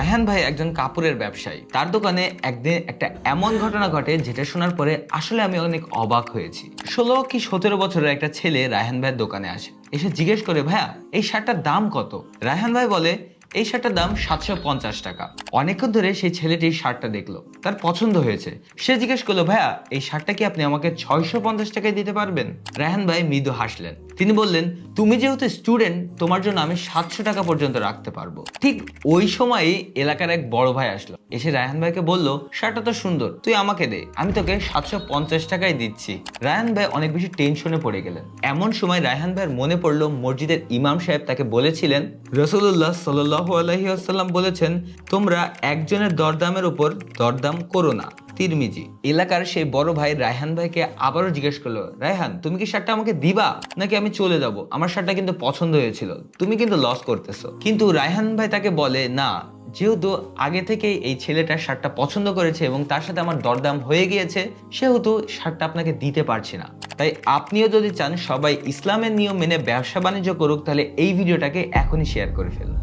রায়হান ভাই একজন কাপড়ের ব্যবসায়ী। তার দোকানে একদিন একটা এমন ঘটনা ঘটে, যেটা শোনার পরে আসলে আমি অনেক অবাক হয়েছি। ষোলো কি সতেরো বছরের একটা ছেলে রায়হান ভাইয়ের দোকানে আসে। এসে জিজ্ঞেস করে, ভাইয়া, এই শার্টটার দাম কত? রায়হান ভাই বলে, এই শার্টটার দাম সাতশো পঞ্চাশ টাকা। অনেকক্ষণ ধরে সেই ছেলেটি শার্টটা দেখল। তার পছন্দ হয়েছে। সে জিজ্ঞেস করল, ভাইয়া, এই শার্টটা কি আপনি আমাকে ছয়শো পঞ্চাশ টাকায় দিতে পারবেন? রায়হান ভাই মৃদু হাসলেন। তিনি বললেন, তুমি যেহেতু স্টুডেন্ট তোমার জন্য আমি সাতশো টাকা পর্যন্ত রাখতে পারব। ঠিক ওই সময়ই এলাকার এক বড় ভাই আসলো। এসে রায়হান ভাইকে বলল, শার্টটা তো সুন্দর, তুই আমাকে দে, আমি তোকে সাতশো পঞ্চাশ টাকায় দিচ্ছি। রায়হান ভাই অনেক বেশি টেনশনে পড়ে গেলেন। এমন সময় রায়হান ভাইয়ের মনে পড়ল, মসজিদের ইমাম সাহেব তাকে বলেছিলেন রসুল্লাহ সাল্লাহ আলহিহাসাল্লাম বলেছেন, তোমরা একজনের দরদামের উপর দরদাম করো না। তিরমিজি। এলাকার সেই বড় ভাই রায়হান ভাইকে আবারও জিজ্ঞেস করল, রায়হান, তুমি কি শার্টটা আমাকে দিবা? নাকি আমি চলে যাব? আমার শার্টটা কিন্তু পছন্দ হয়েছিল। তুমি কিন্তু লস করতেছো। কিন্তু রায়হান ভাই তাকে বলে, না, যেহেতু আগে থেকেই এই ছেলেটা শার্টটা পছন্দ করেছে এবং তার সাথে আমার দরদাম হয়ে গিয়েছে, সেহেতু শার্টটা আপনাকে দিতে পারছি না। তাই আপনিও যদি চান সবাই ইসলামের নিয়ম মেনে ব্যবসা বাণিজ্য করুক, তাহলে এই ভিডিওটাকে এখনই শেয়ার করে ফেলুন।